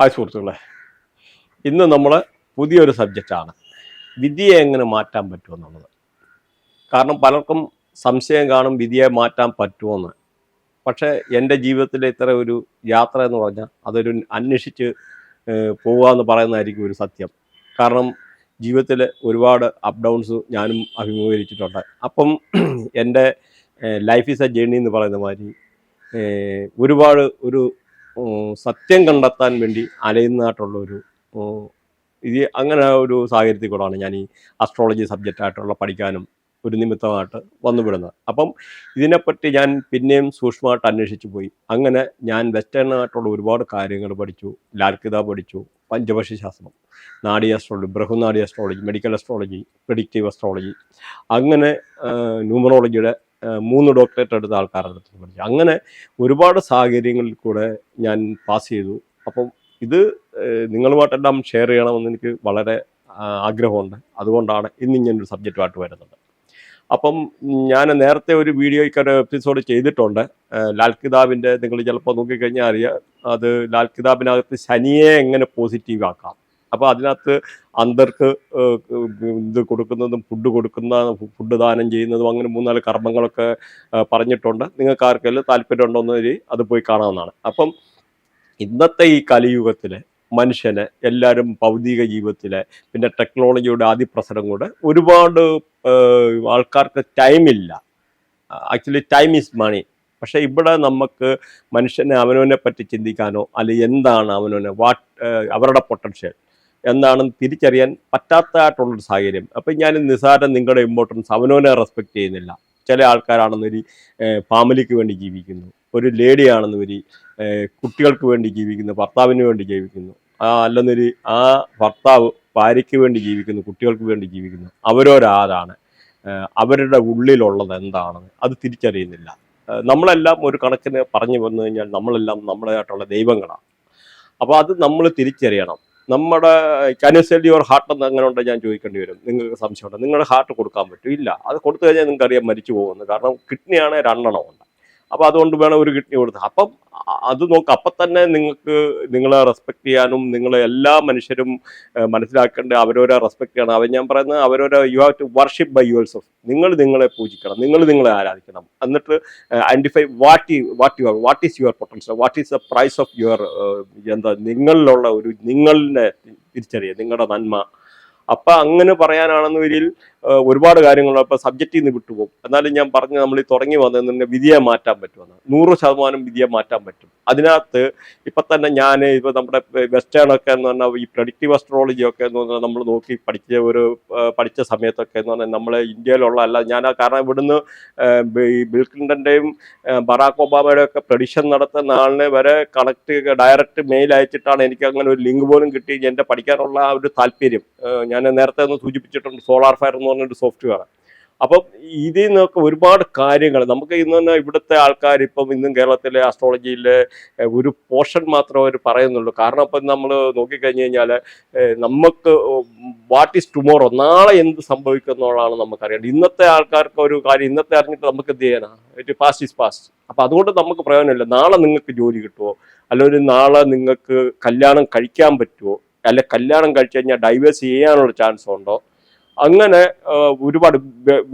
Hi സുഹൃത്തുക്കളെ. ഇന്ന് നമ്മൾ പുതിയൊരു സബ്ജക്റ്റാണ് വിധിയെ എങ്ങനെ മാറ്റാൻ പറ്റുമെന്നുള്ളത് കാരണം പലർക്കും സംശയം കാണും വിധിയെ മാറ്റാൻ പറ്റുമെന്ന് പക്ഷേ എന്റെ ജീവിതത്തിലെ ഇത്ര ഒരു യാത്ര എന്ന് പറഞ്ഞാൽ അതൊരു അന്വേഷിച്ച് പോവുക എന്ന് പറയുന്നതായിരിക്കും ഒരു സത്യം. കാരണം ജീവിതത്തിൽ ഒരുപാട് അപ്പ് ഡൗൺസ് ഞാനും അഭിമുഖീകരിച്ചിട്ടുണ്ട്. അപ്പം എന്റെ ലൈഫ് ഈസ് എ ജേണി എന്ന് പറയുന്ന മാതിരി ഒരുപാട് ഒരു സത്യം കണ്ടെത്താൻ വേണ്ടി അലയുന്നതായിട്ടുള്ള ഒരു ഇത് അങ്ങനെ ഒരു സാഹചര്യത്തിൽ കൂടാണ് ഞാൻ ഈ അസ്ട്രോളജി സബ്ജക്റ്റായിട്ടുള്ള പഠിക്കാനും ഒരു നിമിത്തമായിട്ട് വന്നുവിടുന്നത്. അപ്പം ഇതിനെപ്പറ്റി ഞാൻ പിന്നെയും സൂക്ഷ്മമായിട്ട് അന്വേഷിച്ചു പോയി. അങ്ങനെ ഞാൻ വെസ്റ്റേണായിട്ടുള്ള ഒരുപാട് കാര്യങ്ങൾ പഠിച്ചു. ലാൽക്കിത പഠിച്ചു. പഞ്ചവശി ശാസ്ത്രം നാഡി astrology ബൃഹനാഡി astrology medical astrology predictive astrology അങ്ങനെ ന്യൂമറോളജിയുടെ മൂന്ന് ഡോക്ടറേറ്റ് എടുത്ത ആൾക്കാരുടെ അടുത്ത് പഠിച്ചു അങ്ങനെ ഒരുപാട് സാഹചര്യങ്ങളിൽ കൂടെ ഞാൻ പാസ് ചെയ്തു. അപ്പം ഇത് നിങ്ങളുമായിട്ടെല്ലാം ഷെയർ ചെയ്യണമെന്ന് എനിക്ക് വളരെ ആഗ്രഹമുണ്ട്. അതുകൊണ്ടാണ് ഇന്ന് ഇങ്ങനൊരു സബ്ജക്റ്റുമായിട്ട് വരുന്നത്. അപ്പം ഞാൻ നേരത്തെ ഒരു വീഡിയോയ്ക്ക് ഒരു എപ്പിസോഡ് ചെയ്തിട്ടുണ്ട്. ലാൽ കിതാബിന്റെ നിങ്ങൾ ചിലപ്പോൾ നോക്കിക്കഴിഞ്ഞാൽ അറിയാം അത് ലാൽ കിതാബിനകത്ത് ശനിയെ എങ്ങനെ പോസിറ്റീവ് ആക്കാം. അപ്പോൾ അതിനകത്ത് അന്തർക്ക് ഇത് കൊടുക്കുന്നതും ഫുഡ് കൊടുക്കുന്ന ഫുഡ് ദാനം ചെയ്യുന്നതും അങ്ങനെ മൂന്നാൽ കർമ്മങ്ങളൊക്കെ പറഞ്ഞിട്ടുണ്ട്. നിങ്ങൾക്ക് ആർക്കെല്ലാം താല്പര്യം ഉണ്ടോയെന്ന് അത് പോയി കാണാവുന്നതാണ്. അപ്പം ഇന്നത്തെ ഈ കലിയുഗത്തിൽ മനുഷ്യനെ എല്ലാവരും ഭൗതിക ജീവിതത്തിലെ പിന്നെ ടെക്നോളജിയുടെ അതിപ്രസരം കൂടെ ഒരുപാട് ആൾക്കാർക്ക് ടൈമില്ല. Actually time is money. പക്ഷേ ഇവിടെ നമുക്ക് മനുഷ്യനെ അവനവനെ പറ്റി ചിന്തിക്കാനോ അല്ലെങ്കിൽ എന്താണ് അവനവനെ വാട്ട് അവരുടെ പൊട്ടൻഷ്യൽ. എന്താണെന്ന് തിരിച്ചറിയാൻ പറ്റാത്തതായിട്ടുള്ളൊരു സാഹചര്യം. അപ്പം ഞാൻ നിസ്സാരം നിങ്ങളുടെ ഇമ്പോർട്ടൻസ് അവനോനെ റെസ്പെക്ട് ചെയ്യുന്നില്ല. ചില ആൾക്കാരാണെന്നൊരു ഫാമിലിക്ക് വേണ്ടി ജീവിക്കുന്നു. ഒരു ലേഡിയാണെന്നൊരു കുട്ടികൾക്ക് വേണ്ടി ജീവിക്കുന്നു ഭർത്താവിന് വേണ്ടി ജീവിക്കുന്നു. ആ അല്ലെന്നൊരു ആ ഭർത്താവ് ഭാര്യയ്ക്ക് വേണ്ടി ജീവിക്കുന്നു കുട്ടികൾക്ക് വേണ്ടി ജീവിക്കുന്നു. അവരോരാരാണ്. അവരുടെ ഉള്ളിലുള്ളത് എന്താണെന്ന് അത് തിരിച്ചറിയുന്നില്ല. നമ്മളെല്ലാം ഒരു കണക്കിന് പറഞ്ഞു വന്നു കഴിഞ്ഞാൽ നമ്മളെല്ലാം നമ്മളായിട്ടുള്ള ദൈവങ്ങളാണ്. അപ്പോൾ അത് നമ്മൾ തിരിച്ചറിയണം. നമ്മുടെ കനസെൽ യുവർ ഹാർട്ട് എന്ന് അങ്ങനെ ഉണ്ടെങ്കിൽ ഞാൻ ചോദിക്കേണ്ടി വരും. നിങ്ങൾക്ക് സംശയമുണ്ട്? നിങ്ങളുടെ ഹാർട്ട് കൊടുക്കാൻ പറ്റും? ഇല്ല. അത് കൊടുത്തു കഴിഞ്ഞാൽ നിങ്ങൾക്കറിയാം മരിച്ചു പോകുന്നു. കാരണം കിഡ്നിയാണ് രണ്ടെണ്ണം ഉണ്ട് അപ്പോൾ അതുകൊണ്ട് വേണം ഒരു കിഡ്നി കൊടുത്ത്. അപ്പം അത് നോക്ക് അപ്പം തന്നെ നിങ്ങൾക്ക് നിങ്ങളെ റെസ്പെക്ട് ചെയ്യാനും നിങ്ങളെ എല്ലാ മനുഷ്യരും മനസ്സിലാക്കേണ്ട അവരവരെ റെസ്പെക്ട് ചെയ്യണം. അവൻ ഞാൻ പറയുന്നത് അവരവരെ you have to worship by yourself നിങ്ങൾ നിങ്ങളെ പൂജിക്കണം. നിങ്ങൾ നിങ്ങളെ ആരാധിക്കണം. എന്നിട്ട് identify what you what you what is your potential what is the price of your എന്താ നിങ്ങളിലുള്ള ഒരു നിങ്ങളിനെ തിരിച്ചറിയുക നിങ്ങളുടെ നന്മ. അപ്പം അങ്ങനെ പറയാനാണെന്ന് ഏഹ്, ഒരുപാട് കാര്യങ്ങൾ ഇപ്പം സബ്ജക്റ്റിൽ നിന്ന് വിട്ടുപോകും. എന്നാലും ഞാൻ പറഞ്ഞു നമ്മൾ ഈ തുടങ്ങി വന്നതെന്ന് വിധിയെ മാറ്റാൻ പറ്റുമെന്ന്. നൂറ് ശതമാനം വിധിയെ മാറ്റാൻ പറ്റും. അതിനകത്ത് ഇപ്പം തന്നെ ഞാൻ ഇപ്പോൾ നമ്മുടെ വെസ്റ്റേൺ ഒക്കെ എന്ന് പറഞ്ഞാൽ ഈ പ്രഡിക്റ്റീവ് അസ്ട്രോളജി ഒക്കെ എന്ന് പറഞ്ഞാൽ നമ്മൾ നോക്കി പഠിച്ച ഒരു പഠിച്ച സമയത്തൊക്കെ എന്ന് പറഞ്ഞാൽ നമ്മളെ ഇന്ത്യയിലുള്ള അല്ല ഞാൻ കാരണം ഇവിടുന്ന് ഈ ബിൽ ക്ലിന്റന്റെയും ബറാക്ക് ഒബാമയുടെ ഒക്കെ പ്രഡിഷൻ നടത്തുന്ന ആളിനെ വരെ കണക്ട് ഡയറക്റ്റ് മെയിൽ അയച്ചിട്ടാണ് എനിക്ക് അങ്ങനെ ഒരു ലിങ്ക് പോലും കിട്ടി. എന്റെ പഠിക്കാനുള്ള ആ ഒരു താല്പര്യം ഞാൻ നേരത്തെ ഒന്ന് സൂചിപ്പിച്ചിട്ടുണ്ട് സോളാർ ഫയർ എന്ന് പറഞ്ഞൊരു സോഫ്റ്റ്വെയർ അപ്പം ഇതിൽ നിന്നൊക്കെ ഒരുപാട് കാര്യങ്ങൾ നമുക്ക് ഇന്ന് തന്നെ ഇവിടുത്തെ ആൾക്കാർ ഇപ്പം ഇന്നും കേരളത്തിലെ ആസ്ട്രോളജിയിൽ ഒരു പോർഷൻ മാത്രം അവർ പറയുന്നുള്ളൂ. കാരണം ഇപ്പം നമ്മൾ നോക്കിക്കഴിഞ്ഞ് കഴിഞ്ഞാൽ നമുക്ക് വാട്ട് ഈസ് ടുമോറോ നാളെ എന്ത് സംഭവിക്കും എന്നുള്ളതാണ് നമുക്കറിയേണ്ടത്. ഇന്നത്തെ ആൾക്കാർക്ക് ഒരു കാര്യം ഇന്നത്തെ അറിഞ്ഞിട്ട് നമുക്ക് എന്ത് ചെയ്യാനാ? ഇറ്റ് പാസ്റ്റ് ഈസ് പാസ്റ്റ് അപ്പം അതുകൊണ്ട് നമുക്ക് പ്രയോജനമില്ല. നാളെ നിങ്ങൾക്ക് ജോലി കിട്ടുമോ അല്ലെങ്കിൽ നാളെ നിങ്ങൾക്ക് കല്യാണം കഴിക്കാൻ പറ്റുമോ അല്ലെ കല്യാണം കഴിച്ചു കഴിഞ്ഞാൽ ഡൈവേഴ്സ് ചെയ്യാനുള്ള ചാൻസ് ഉണ്ടോ? അങ്ങനെ ഒരുപാട്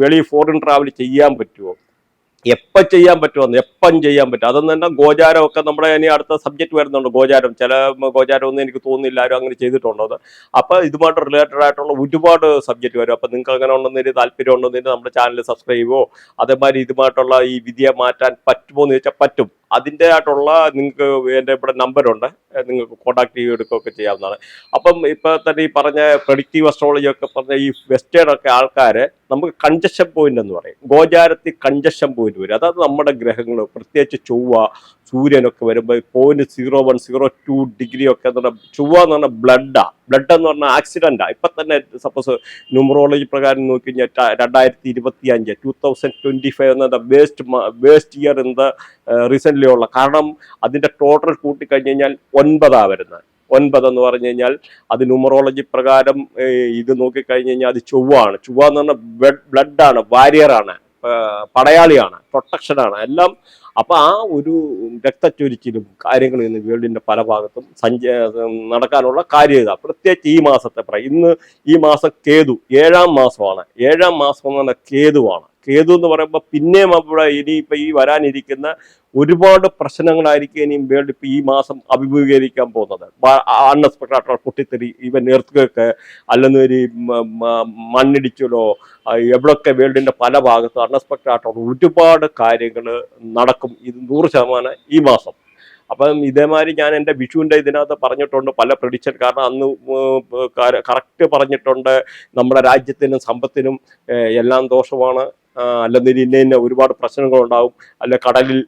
വെളി ഫോറിൻ ട്രാവൽ ചെയ്യാൻ പറ്റുമോ എപ്പം ചെയ്യാൻ പറ്റുമെന്ന് എപ്പം ചെയ്യാൻ പറ്റും? അതൊന്നും തന്നെ ഗോചാരമൊക്കെ നമ്മുടെ ഇനി അടുത്ത സബ്ജക്റ്റ് വരുന്നുണ്ട് ഗോചാരം. ചില ഗോചാരം ഒന്നും എനിക്ക് തോന്നുന്നില്ല ആരും അങ്ങനെ ചെയ്തിട്ടുണ്ടോ അത്? അപ്പോൾ ഇതുമായിട്ട് റിലേറ്റഡ് ആയിട്ടുള്ള ഒരുപാട് സബ്ജക്റ്റ് വരും. അപ്പോൾ നിങ്ങൾക്ക് അങ്ങനെ ഉണ്ടെന്നൊരു താല്പര്യം ഉണ്ടെന്നൊരു നമ്മുടെ ചാനൽ സബ്സ്ക്രൈബോ അതേമാതിരി ഇതുമായിട്ടുള്ള ഈ വിധിയെ മാറ്റാൻ പറ്റുമോ എന്ന് ചോദിച്ചാൽ പറ്റും. അതിന്റെ ആയിട്ടുള്ള നിങ്ങൾക്ക് എന്റെ ഇവിടെ നമ്പറുണ്ട്. നിങ്ങൾക്ക് കോൺടാക്ട് ചെയ്തെടുക്കുകയൊക്കെ ചെയ്യാവുന്നതാണ്. അപ്പം ഇപ്പോൾ തന്നെ ഈ പറഞ്ഞ പ്രഡിക്റ്റീവ് അസ്ട്രോളജി ഒക്കെ പറഞ്ഞ ഈ വെസ്റ്റേൺ ഒക്കെ ആൾക്കാർ നമുക്ക് കഞ്ചഷൻ പോയിന്റ് എന്ന് പറയും. ഗോചാരത്തിൽ കഞ്ചഷൻ പോയിന്റ് വരും. അതായത് നമ്മുടെ ഗ്രഹങ്ങൾ പ്രത്യേകിച്ച് ചൊവ്വ സൂര്യനൊക്കെ വരുമ്പോൾ point zero one zero two degree ഒക്കെ എന്ന് പറഞ്ഞാൽ ചൊവ്വ എന്ന് പറഞ്ഞാൽ ബ്ലഡാ ബ്ലഡ് എന്ന് പറഞ്ഞാൽ ആ ഇപ്പൊ തന്നെ സപ്പോസ് ന്യൂമറോളജി പ്രകാരം നോക്കി കഴിഞ്ഞാൽ രണ്ടായിരത്തി ഇരുപത്തി അഞ്ച് ടൂ തൗസൻഡ് ട്വന്റി ഫൈവ് എന്ന waste waste year the recent ഉള്ള. കാരണം അതിന്റെ ടോട്ടൽ കൂട്ടിക്കഴിഞ്ഞ് കഴിഞ്ഞാൽ ഒൻപതാ വരുന്നത് ഒൻപത് എന്ന് പറഞ്ഞു കഴിഞ്ഞാൽ അത് ന്യൂമറോളജി പ്രകാരം ഇത് നോക്കിക്കഴിഞ്ഞ് കഴിഞ്ഞാൽ അത് ചൊവ്വാണ്. ചൊവ്വ എന്ന് പറഞ്ഞാൽ ബ്ലഡാണ് വാരിയറാണ് പടയാളിയാണ് പ്രൊട്ടക്ഷനാണ് എല്ലാം അപ്പൊ ആ ഒരു രക്തച്ചൊരിച്ചിലും കാര്യങ്ങളും ഇന്ന് വേൾഡിന്റെ പല ഭാഗത്തും സഞ്ച നടക്കാനുള്ള കാര്യത പ്രത്യേകിച്ച് ഈ മാസത്തെ ഇന്ന് ഈ മാസം കേതു ഏഴാം മാസമാണ്. ഏഴാം മാസം എന്ന് പറഞ്ഞാൽ കേതുവാണ്. കേതു എന്ന് പറയുമ്പോൾ പിന്നെയും അവിടെ ഇനിയിപ്പോൾ ഈ വരാനിരിക്കുന്ന ഒരുപാട് പ്രശ്നങ്ങളായിരിക്കും ഇനിയും വേൾഡ് ഇപ്പം ഈ മാസം അഭിമുഖീകരിക്കാൻ പോകുന്നത്. അൺഎക്സ്പെക്ടഡ് ആയിട്ടുള്ള പൊട്ടിത്തെറി ഇവൻ എർത്തുകയൊക്കെ അല്ലെന്നൊരു ഒരു മണ്ണിടിച്ചിലോ എവിടെയൊക്കെ വേൾഡിന്റെ പല ഭാഗത്തും അൺഎക്സ്പെക്ടഡ് ആയിട്ടുള്ള ഒരുപാട് കാര്യങ്ങൾ നടക്കും. ഇത് നൂറ് ശതമാനം ഈ മാസം. അപ്പം ഇതേമാതിരി ഞാൻ എന്റെ വിഷുവിന്റെ ഇതിനകത്ത് പറഞ്ഞിട്ടുണ്ട് പല പ്രഡിക്ഷൻ കാരണം അന്ന് കറക്റ്റ് പറഞ്ഞിട്ടുണ്ട് നമ്മുടെ രാജ്യത്തിനും സമ്പത്തിനും എല്ലാം ദോഷമാണ്. ആ, അല്ലെന്നിൽ ഇന്ന ഇന്ന ഒരുപാട് പ്രശ്നങ്ങളുണ്ടാവും. അല്ല കടലിൽ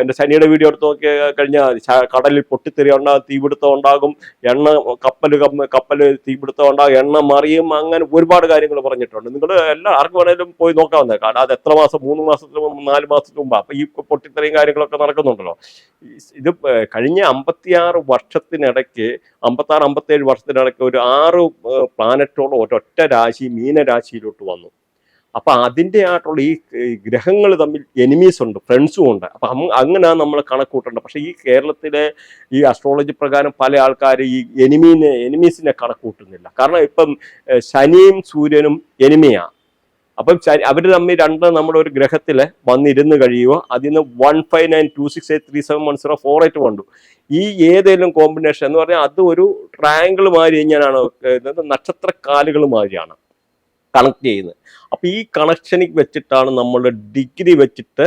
എന്റെ ശനിയുടെ വീഡിയോ എടുത്ത് നോക്കി കഴിഞ്ഞാൽ കടലിൽ പൊട്ടിത്തെറിയ തീപിടുത്തം ഉണ്ടാകും. എണ്ണ കപ്പൽ കപ്പൽ തീപിടുത്തം ഉണ്ടാകും. എണ്ണ മറിയും അങ്ങനെ ഒരുപാട് കാര്യങ്ങൾ പറഞ്ഞിട്ടുണ്ട്. നിങ്ങൾ എല്ലാ ആർക്കും വേണേലും പോയി നോക്കാവുന്നത് കാരണം അത് എത്ര മാസം മൂന്ന് മാസത്തിന് മുമ്പ് നാല് മാസത്തിന് മുമ്പ് അപ്പം ഈ പൊട്ടിത്തെറിയും കാര്യങ്ങളൊക്കെ നടക്കുന്നുണ്ടല്ലോ. ഇത് കഴിഞ്ഞ അമ്പത്തിയാറ് വർഷത്തിനിടയ്ക്ക് അമ്പത്താറ് അമ്പത്തേഴ് വർഷത്തിനിടയ്ക്ക് ഒരു ആറ് പ്ലാനറ്റോളം ഒരൊറ്റ രാശി മീനരാശിയിലോട്ട് വന്നു. അപ്പൊ അതിന്റെ ആയിട്ടുള്ള ഈ ഗ്രഹങ്ങൾ തമ്മിൽ എനിമീസ് ഉണ്ട് ഫ്രണ്ട്സും ഉണ്ട്. അപ്പൊ അങ്ങനെ നമ്മൾ കണക്കൂട്ടേണ്ടത്. പക്ഷെ ഈ കേരളത്തിലെ ഈ അസ്ട്രോളജി പ്രകാരം പല ആൾക്കാർ ഈ എനിമീനെ എനിമീസിനെ കണക്കൂട്ടുന്നില്ല. കാരണം ഇപ്പം ശനിയും സൂര്യനും എനിമിയാണ് അപ്പം അവർ തമ്മിൽ രണ്ട് നമ്മുടെ ഒരു ഗ്രഹത്തിൽ വന്നിരുന്ന് കഴിയുമോ നിന്ന് one five nine two six eight three seven one zero four eight കണ്ടു. ഈ ഏതെങ്കിലും കോമ്പിനേഷൻ എന്ന് പറഞ്ഞാൽ അത് ഒരു ട്രയാങ്കിൾ മാതിരി ഏഹ്, നക്ഷത്രക്കാലുകൾ മാതിരിയാണ്. കണക്ട് ചെയ്യുന്നത്. അപ്പോൾ ഈ കണക്ഷനിൽ വെച്ചിട്ടാണ് നമ്മളുടെ ഡിഗ്രി വെച്ചിട്ട്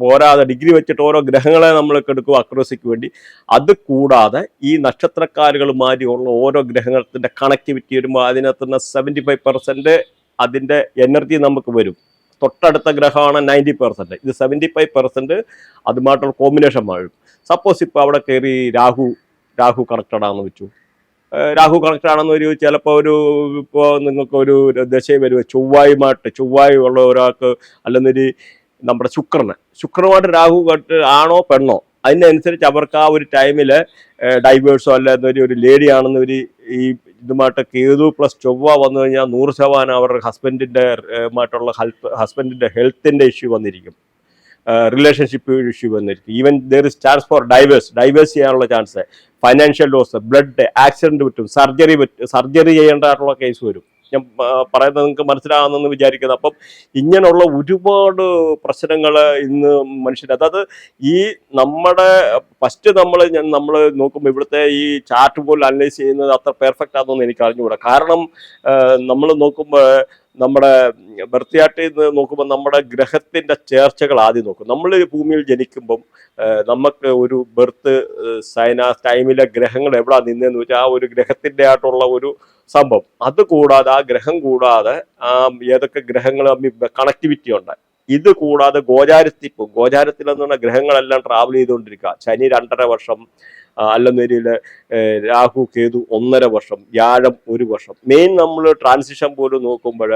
പോരാതെ ഡിഗ്രി വെച്ചിട്ട് ഓരോ ഗ്രഹങ്ങളെ നമ്മൾ എടുക്കും അക്രോസിക്ക് വേണ്ടി. അത് കൂടാതെ ഈ നക്ഷത്രക്കാരുകളുമാതിരിയുള്ള ഓരോ ഗ്രഹങ്ങളുടെ കണക്ടിവിറ്റി വരുമ്പോൾ അതിനകത്ത് നിന്ന് സെവന്റി ഫൈവ് പെർസെന്റ് അതിന്റെ എനർജി നമുക്ക് വരും. തൊട്ടടുത്ത ഗ്രഹമാണ് നയന്റി പെർസെന്റ് ഇത് സെവന്റി ഫൈവ് പെർസെന്റ് അതുമായിട്ടുള്ള കോമ്പിനേഷൻ വരും സപ്പോസ് ഇപ്പോൾ അവിടെ കയറി രാഹു രാഹു കണക്റ്റഡാണെന്ന് വെച്ചു. രാഹു കണക്റ്റഡ് ആണെന്ന് ഒരു ചിലപ്പോൾ ഒരു ഇപ്പോൾ നിങ്ങൾക്ക് ഒരു ദശയും വരുമോ ചൊവ്വായുമായിട്ട് ചൊവ്വായു ഉള്ള ഒരാൾക്ക് അല്ലെന്നൊരു നമ്മുടെ ശുക്രന്. ശുക്രനുമായിട്ട് രാഹു ആണോ പെണ്ണോ? അതിനനുസരിച്ച് അവർക്ക് ആ ഒരു ടൈമിൽ ഡൈവേഴ്സോ അല്ല എന്നൊരു ഒരു ലേഡി ആണെന്നൊരു ഈ ഇതുമായിട്ട് കേതു പ്ലസ് ചൊവ്വ വന്നു കഴിഞ്ഞാൽ നൂറ് ശതമാനം അവരുടെ ഹസ്ബൻഡിന്റെ മായിട്ടുള്ള ഹസ്ബൻഡിന്റെ ഹെൽത്തിന്റെ ഇഷ്യൂ വന്നിരിക്കും. റിലേഷൻഷിപ്പ് ഇഷ്യൂ വന്നിരിക്കും. Even there is chance for divorce. Divorce ചെയ്യാനുള്ള chance. Financial loss blood accident പറ്റും സർജറി പറ്റും സർജറി ചെയ്യേണ്ടതായിട്ടുള്ള കേസ് വരും. ഞാൻ പറയുന്നത് നിങ്ങൾക്ക് മനസ്സിലാകുന്നെന്ന് വിചാരിക്കുന്നത് അപ്പം ഇങ്ങനെയുള്ള ഒരുപാട് പ്രശ്നങ്ങൾ ഇന്ന് മനുഷ്യർ അതായത് ഈ നമ്മുടെ ഫസ്റ്റ് നമ്മൾ നമ്മൾ നോക്കുമ്പോൾ ഇവിടുത്തെ ഈ ചാർട്ട് പോലും അനലൈസ് ചെയ്യുന്നത് അത്ര പെർഫെക്റ്റ് ആണെന്ന് എനിക്ക് അറിഞ്ഞുകൂടാ. കാരണം നമ്മൾ നോക്കുമ്പോൾ നമ്മുടെ ബർത്തിയാട്ടിൽ നിന്ന് നോക്കുമ്പോൾ നമ്മുടെ ഗ്രഹത്തിന്റെ ചേർച്ചകൾ ആദ്യം നോക്കും. നമ്മൾ ഭൂമിയിൽ ജനിക്കുമ്പം നമുക്ക് ഒരു ബർത്ത് സൈന ടൈമിലെ ഗ്രഹങ്ങൾ എവിടെ നിന്നെന്ന് വെച്ചാൽ ആ ഒരു ഗ്രഹത്തിന്റെ ആയിട്ടുള്ള ഒരു സംഭവം. അത് കൂടാതെ ആ ഗ്രഹം കൂടാതെ ആ ഏതൊക്കെ ഗ്രഹങ്ങൾ തമ്മിൽ കണക്ടിവിറ്റി ഉണ്ട്. ഇത് കൂടാതെ ഗോചാരത്തിൽ ഗോചാരത്തിൽ എന്ന് പറഞ്ഞാൽ ഗ്രഹങ്ങളെല്ലാം ട്രാവൽ ചെയ്തുകൊണ്ടിരിക്കുക ശനി രണ്ടര വർഷം ഏഹ് രാഹു കേതു ഒന്നര വർഷം വ്യാഴം ഒരു വർഷം. മെയിൻ നമ്മൾ ട്രാൻസിഷൻ പോലും നോക്കുമ്പോൾ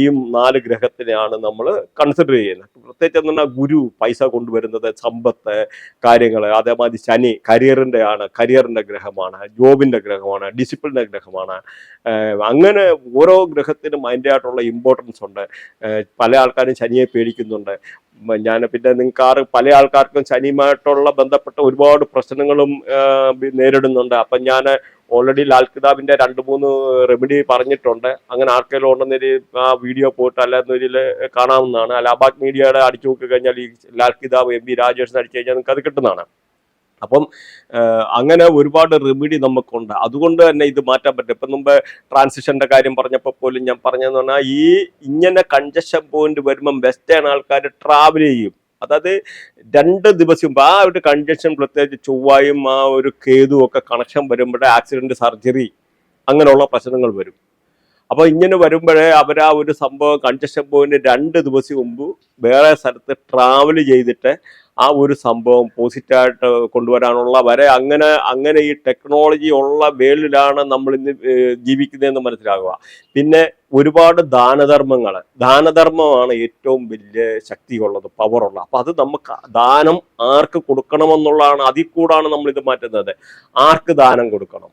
ഈ നാല് ഗ്രഹത്തിനെയാണ് നമ്മൾ കൺസിഡർ ചെയ്യുന്നത്. പ്രത്യേകിച്ച് എന്ന് പറഞ്ഞാൽ ഗുരു പൈസ കൊണ്ടുവരുന്നത് സമ്പത്ത് കാര്യങ്ങൾ അതേമാതിരി ശനി കരിയറിന്റെ ആണ് കരിയറിന്റെ ഗ്രഹമാണ് ജോബിന്റെ ഗ്രഹമാണ് ഡിസിപ്ലിന്റെ ഗ്രഹമാണ്. അങ്ങനെ ഓരോ ഗ്രഹത്തിനും അതിന്റെ ആയിട്ടുള്ള ഇമ്പോർട്ടൻസ് ഉണ്ട് പല ആൾക്കാരും ശനിയെ പേടിക്കുന്നുണ്ട്. ഞാൻ പിന്നെ നിങ്ങൾക്ക് ആറ് പല ആൾക്കാർക്കും ശനിയുമായിട്ടുള്ള ബന്ധപ്പെട്ട ഒരുപാട് പ്രശ്നങ്ങളും നേരിടുന്നുണ്ട്. അപ്പം ഞാൻ ഓൾറെഡി ലാൽ കിതാബിന്റെ രണ്ട് മൂന്ന് റെമഡി പറഞ്ഞിട്ടുണ്ട്. അങ്ങനെ ആർക്കെങ്കിലും ഉണ്ടെന്നൊരു ആ വീഡിയോ പോയിട്ട് അല്ലാന്നൊരിൽ കാണാവുന്നതാണ്. അലാബാദ് മീഡിയയുടെ അടിച്ചു നോക്കി കഴിഞ്ഞാൽ ഈ ലാൽ കിതാബ് എം ബി രാജേഷ് അടിച്ചു കഴിഞ്ഞാൽ നിങ്ങൾക്ക് അത് കിട്ടുന്നതാണ്. അപ്പം അങ്ങനെ ഒരുപാട് റെമിഡി നമുക്കുണ്ട്. അതുകൊണ്ട് തന്നെ ഇത് മാറ്റാൻ പറ്റും ഇപ്പം മുമ്പ് ട്രാൻസിഷന്റെ കാര്യം പറഞ്ഞപ്പോൾ പോലും ഞാൻ പറഞ്ഞതെന്ന് പറഞ്ഞാൽ ഈ ഇങ്ങനെ കൺജഷൻ പോയിന്റ് വരുമ്പം വെസ്റ്റേൺ ആൾക്കാർ ട്രാവൽ ചെയ്യും. അതായത് രണ്ട് ദിവസം ആ ഒരു കൺജഷൻ പ്രത്യേകിച്ച് ചൊവ്വായും ആ ഒരു കേതുവും ഒക്കെ കണക്ഷൻ വരുമ്പോഴേ ആക്സിഡന്റ് സർജറി അങ്ങനെയുള്ള പ്രശ്നങ്ങൾ വരും. അപ്പോൾ ഇങ്ങനെ വരുമ്പോഴേ അവർ ആ ഒരു സംഭവം കൺജഷൻ പോയിന്റ് രണ്ട് ദിവസം മുമ്പ് വേറെ സ്ഥലത്ത് ട്രാവൽ ചെയ്തിട്ട് ആ ഒരു സംഭവം പോസിറ്റീവായിട്ട് കൊണ്ടുവരാനുള്ള വരെ അങ്ങനെ അങ്ങനെ ഈ ടെക്നോളജി ഉള്ള വേൾഡിലാണ് നമ്മൾ ഇന്ന് ജീവിക്കുന്നതെന്ന് മനസ്സിലാകുക പിന്നെ ഒരുപാട് ദാനധർമ്മങ്ങൾ. ദാനധർമ്മമാണ് ഏറ്റവും വലിയ ശക്തിയുള്ളത് പവറുള്ളത് അപ്പം അത് നമുക്ക് ദാനം ആർക്ക് കൊടുക്കണമെന്നുള്ളതാണ് അതിൽ കൂടാണ് നമ്മൾ ഇത് മാറ്റുന്നത്. ആർക്ക് ദാനം കൊടുക്കണം?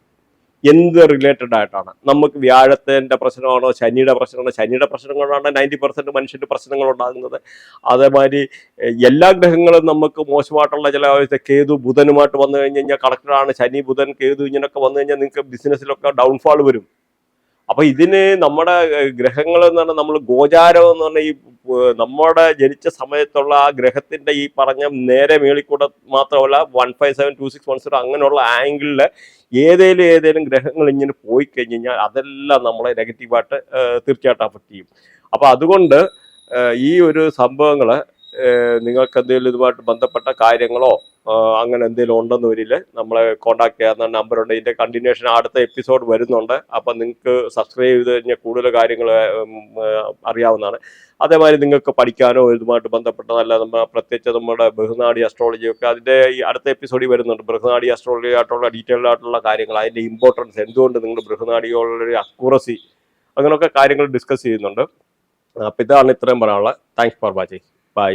എന്ത് റിലേറ്റഡ് ആയിട്ടാണ്? നമുക്ക് വ്യാഴത്തിന്റെ പ്രശ്നമാണോ ശനിയുടെ പ്രശ്നമാണോ? ശനിയുടെ പ്രശ്നം കൊണ്ടാണ് നയന്റി പെർസെന്റ് മനുഷ്യന്റെ പ്രശ്നങ്ങൾ ഉണ്ടാകുന്നത്. അതേമാതിരി എല്ലാ ഗ്രഹങ്ങളും നമുക്ക് മോശമായിട്ടുള്ള ചില കേതു ബുധനുമായിട്ട് വന്നു കഴിഞ്ഞ് കഴിഞ്ഞാൽ കണക്റ്റഡാണ്. ശനി ബുധൻ കേതു ഇങ്ങനെയൊക്കെ വന്നു കഴിഞ്ഞാൽ നിങ്ങൾക്ക് ബിസിനസ്സിലൊക്കെ ഡൗൺഫാൾ വരും. അപ്പൊ ഇതിന് നമ്മുടെ ഗ്രഹങ്ങൾ എന്ന് പറഞ്ഞാൽ നമ്മൾ ഗോചാരം എന്ന് പറഞ്ഞാൽ ഈ നമ്മുടെ ജനിച്ച സമയത്തുള്ള ആ ഗ്രഹത്തിന്റെ ഈ പറഞ്ഞ നേരെ മേളിക്കൂടെ മാത്രമല്ല one five seven two six one zero അങ്ങനെയുള്ള ആംഗിളിൽ ഏതേലും ഏതേലും ഗ്രഹങ്ങൾ ഇങ്ങനെ പോയി കഴിഞ്ഞ് കഴിഞ്ഞാൽ അതെല്ലാം നമ്മളെ നെഗറ്റീവായിട്ട് തീർച്ചയായിട്ടും അഫക്റ്റ് ചെയ്യും. അപ്പൊ അതുകൊണ്ട് ഈ ഒരു സംഭവങ്ങൾ നിങ്ങൾക്ക് എന്തെങ്കിലും ഇതുമായിട്ട് ബന്ധപ്പെട്ട കാര്യങ്ങളോ അങ്ങനെ എന്തെങ്കിലും ഉണ്ടെന്ന് വരില്ല നമ്മളെ കോൺടാക്ട് ചെയ്യാവുന്ന നമ്പറുണ്ട്. ഇതിന്റെ കണ്ടിന്യൂഷൻ അടുത്ത എപ്പിസോഡ് വരുന്നുണ്ട്. അപ്പം നിങ്ങൾക്ക് സബ്സ്ക്രൈബ് ചെയ്ത് കഴിഞ്ഞാൽ കൂടുതൽ കാര്യങ്ങൾ അറിയാവുന്നതാണ്. അതേമാതിരി നിങ്ങൾക്ക് പഠിക്കാനോ ഇതുമായിട്ട് ബന്ധപ്പെട്ട നല്ല നമ്മൾ പ്രത്യേകിച്ച് നമ്മുടെ ബൃഹനാടി അസ്ട്രോളജി ഒക്കെ അതിന്റെ ഈ അടുത്ത എപ്പിസോഡിൽ വരുന്നുണ്ട്. ബൃഹനാടി അസ്ട്രോളജി ആയിട്ടുള്ള ഡീറ്റെയിൽഡ് ആയിട്ടുള്ള കാര്യങ്ങൾ അതിന്റെ ഇമ്പോർട്ടൻസ് എന്തുകൊണ്ട് നിങ്ങൾ ബൃഹനാടിയോടുള്ള അക്യൂറസി അങ്ങനെയൊക്കെ കാര്യങ്ങൾ ഡിസ്കസ് ചെയ്യുന്നുണ്ട്. അപ്പം ഇതാണ് ഇത്രയും പറയാനുള്ളത്. Thanks for watching bye